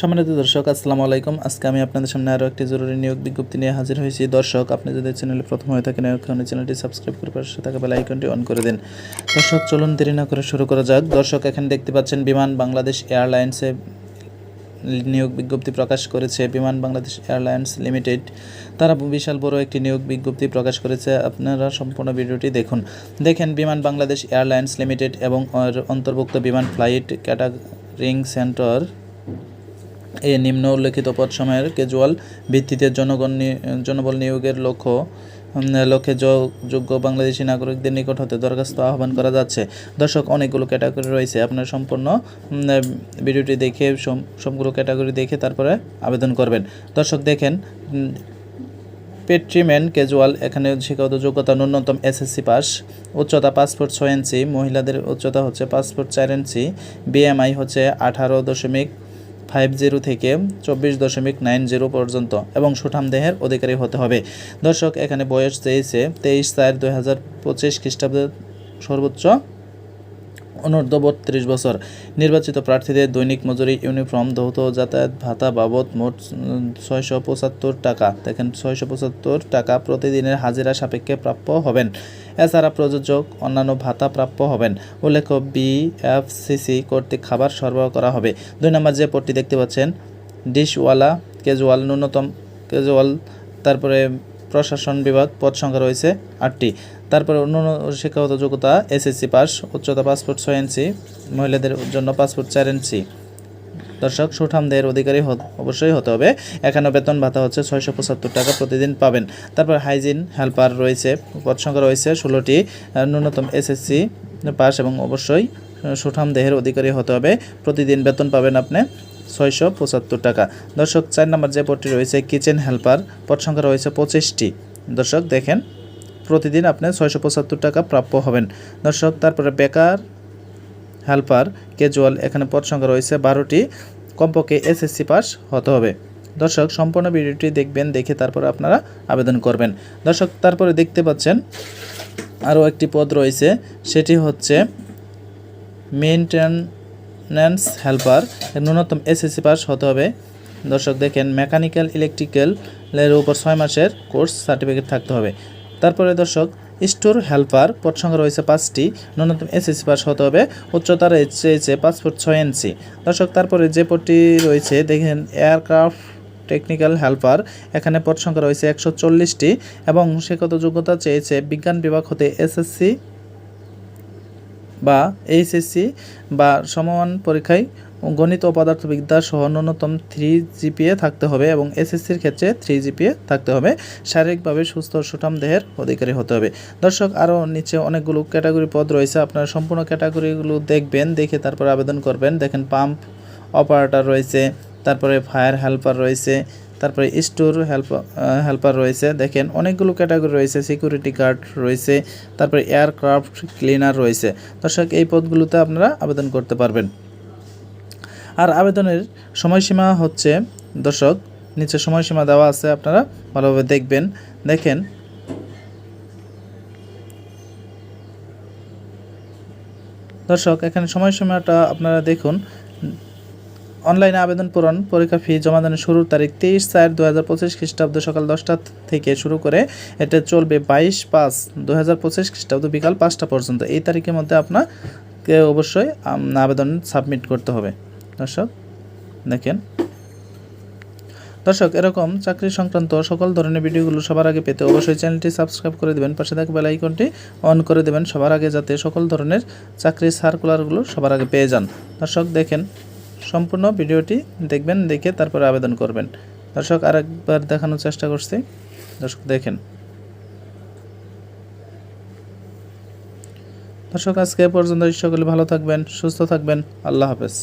সম্মানিত দর্শক, আসসালামু আলাইকুম। আজকে আমি আপনাদের সামনে আরও একটি জরুরি নিয়োগ বিজ্ঞপ্তি নিয়ে হাজির হয়েছি। দর্শক, আপনি যদি চ্যানেলে প্রথম হয়ে থাকেন এখন চ্যানেলটি সাবস্ক্রাইব করে পাশে থাকা বেল আইকনটি অন করে দিন। দর্শক, চলুন দেরি না করে শুরু করা যাক। দর্শক, এখানে দেখতে পাচ্ছেন, বিমান বাংলাদেশ এয়ারলাইন্সে নিয়োগ বিজ্ঞপ্তি প্রকাশ করেছে। বিমান বাংলাদেশ এয়ারলাইন্স লিমিটেড, তারা বিশাল বড় একটি নিয়োগ বিজ্ঞপ্তি প্রকাশ করেছে। আপনারা সম্পূর্ণ ভিডিওটি দেখুন। দেখেন, বিমান বাংলাদেশ এয়ারলাইন্স লিমিটেড এবং অন্তর্ভুক্ত বিমান ফ্লাইট ক্যাটারিং সেন্টার এ নিম্ন উল্লেখিত পদ সময়ের ক্যাজুয়াল ভিত্তিতে জনগণ জনবল নিয়োগের লক্ষ্য লক্ষ্যে যোগ- যোগ্য বাংলাদেশি নাগরিকদের নিকট হতে দরখাস্ত আহ্বান করা যাচ্ছে। দর্শক, অনেকগুলো ক্যাটাগরি রয়েছে। আপনার সম্পূর্ণ ভিডিওটি দেখে সবগুলো ক্যাটাগরি দেখে তারপরে আবেদন করবেন। দর্শক, দেখেন পেট্রিম্যান ক্যাজুয়াল এখানে শিক্ষাগত যোগ্যতা ন্যূনতম এসএসসি পাস উচ্চতা পাসপোর্ট ছয় ইঞ্চি, মহিলাদের উচ্চতা হচ্ছে পাসপোর্ট চার ইঞ্চি বিএমআই হচ্ছে আঠারো দশমিক ফাইভ জিরো থেকে চব্বিশ দশমিক নাইন জিরো পর্যন্ত এবং সুঠাম দেহের অধিকারী হতে হবে। দর্শক, এখানে বয়স চেয়েছে তেইশ চার দুই হাজার পঁচিশ খ্রিস্টাব্দের সর্বোচ্চ অনূর্ধ্ব বত্রিশ বছর। নির্বাচিত প্রার্থীদের দৈনিক মজুরি ইউনিফর্ম ধৌত যাতায়াত ভাতা বাবদ মোট ছয়শো পঁচাত্তর টাকা। দেখেন, ছয়শো পঁচাত্তর টাকা প্রতিদিনের হাজিরা সাপেক্ষে প্রাপ্য হবেন। এছাড়া প্রযোজক অন্যান্য ভাতা প্রাপ্য হবেন। উল্লেখ্য বিএফসিসি কর্তৃক খাবার সরবরাহ করা হবে। দুই নম্বর যে পদটি দেখতে পাচ্ছেন, ডিশওয়ালা ক্যাজুয়াল ন্যূনতম ক্যাজুয়াল তারপরে প্রশাসন বিভাগ পদ সংখ্যা রয়েছে আটটি। তারপরে অন্য শিক্ষাগত যোগ্যতা এসএসসি পাস, উচ্চতা ফুট ছয় ইঞ্চি, মহিলাদের জন্য ফুট চার ইঞ্চি। দর্শক, সুঠামদের অধিকারী অবশ্যই হতে হবে। এখানে বেতন ভাতা হচ্ছে ছয়শো পঁচাত্তর টাকা প্রতিদিন পাবেন। তারপর হাইজিন হেল্পার রয়েছে, পদ সংখ্যা রয়েছে ষোলোটি। ন্যূনতম এসএসসি পাস এবং অবশ্যই সুঠাম দেহের অধিকারী হতে হবে। প্রতিদিন বেতন পাবেন আপনি। ছয়শো পঁচাত্তর টাকা। দর্শক, চার নম্বর যে পদটি রয়েছে কিচেন হেল্পার পদ সংখ্যা রয়েছে পঁচিশটি। দর্শক, দেখেন, প্রতিদিন আপনি ছয়শো পঁচাত্তর টাকা প্রাপ্য হবেন। দর্শক, তারপরে বেকার হেল্পার ক্যাজুয়াল এখানে পদ সংখ্যা রয়েছে বারোটি। কমপক্ষে এসএসসি পাস হতে হবে। দর্শক, সম্পূর্ণ ভিডিওটি দেখবেন, দেখে তারপরে আপনারা আবেদন করবেন। দর্শক, তারপরে দেখতে পাচ্ছেন, আরও একটি পদ রয়েছে, সেটি হচ্ছে মেনটেন্যান্স হেল্পার ন্যূনতম এসএসসি পাস হতে হবে। দর্শক, দেখেন মেকানিক্যাল ইলেকট্রিক্যালের উপর ছয় মাসের কোর্স সার্টিফিকেট থাকতে হবে। তারপরে দর্শক স্টোর হেল্পার পদ সংখ্যা রয়েছে পাঁচটি, ন্যূনতম এসএসসি পাস হতে হবে। উচ্চতার চেয়েছে পাঁচ ফুট ছয় ইঞ্চি। দর্শক, তারপরে যে পদটি রয়েছে, দেখেন এয়ারক্রাফট টেকনিক্যাল হেল্পার এখানে পদ সংখ্যা রয়েছে একশো চল্লিশটি এবং শিক্ষাগত যোগ্যতা চেয়েছে? বিজ্ঞান বিভাগ হতে এসএসসি বা এইচএসসি বা সমমান পরীক্ষায় গণিত ও পদার্থবিদ্যা সহ ন্যূনতম থ্রি জিপিএ থাকতে হবে এবং এসএসসির ক্ষেত্রে থ্রি জিপিএ থাকতে হবে। শারীরিকভাবে সুস্থ সুঠাম দেহের অধিকারী হতে হবে। দর্শক আরও নিচে অনেকগুলো ক্যাটাগরি পদ রয়েছে। আপনারা সম্পূর্ণ ক্যাটাগরিগুলো দেখবেন, দেখে তারপর আবেদন করবেন। দেখেন পাম্প অপারেটর রয়েছে, তারপরে ফায়ার হেল্পার রয়েছে তারপরে স্টোর হেল্প হেল্পার রয়েছে। দেখেন অনেকগুলো ক্যাটাগরি রয়েছে, সিকিউরিটি গার্ড রয়েছে, তারপরে এয়ারক্রাফট ক্লিনার রয়েছে। দর্শক, এই পদগুলোতে আপনারা আবেদন করতে পারবেন। আর আবেদনের সময়সীমা হচ্ছে, দর্শক, নিচে সময়সীমা দেওয়া আছে, আপনারা ভালোভাবে দেখবেন। দেখেন, দর্শক, এখানে সময়সীমাটা আপনারা দেখুন। অনলাইনে আবেদন পূরণ পরীক্ষা ফি জমা দানের শুরুর তারিখ তেইশ চার দু হাজার পঁচিশ খ্রিস্টাব্দ সকাল দশটা থেকে শুরু করে এটা চলবে বাইশ পাঁচ দু হাজার পঁচিশ খ্রিস্টাব্দ বিকাল পাঁচটা পর্যন্ত। এই তারিখের মধ্যে আপনাকে অবশ্যই আবেদন সাবমিট করতে হবে। দর্শক, দেখেন। দর্শক, এরকম চাকরি সংক্রান্ত সকল ধরনের ভিডিওগুলো সবার আগে পেতে অবশ্যই চ্যানেলটি সাবস্ক্রাইব করে দেবেন। পাশে থাকা বেল আইকনটি অন করে দেবেন সবার আগে, যাতে সকল ধরনের চাকরির সার্কুলারগুলো সবার আগে পেয়ে যান। দর্শক, দেখেন সম্পূর্ণ ভিডিওটি দেখবেন, দেখে তারপরে আবেদন করবেন। দর্শক, আরেকবার দেখানোর চেষ্টা করছি। দর্শক, দেখেন। দর্শক, আজকে পর্যন্ত সকলে ভালো থাকবেন, সুস্থ থাকবেন। আল্লাহ হাফেজ।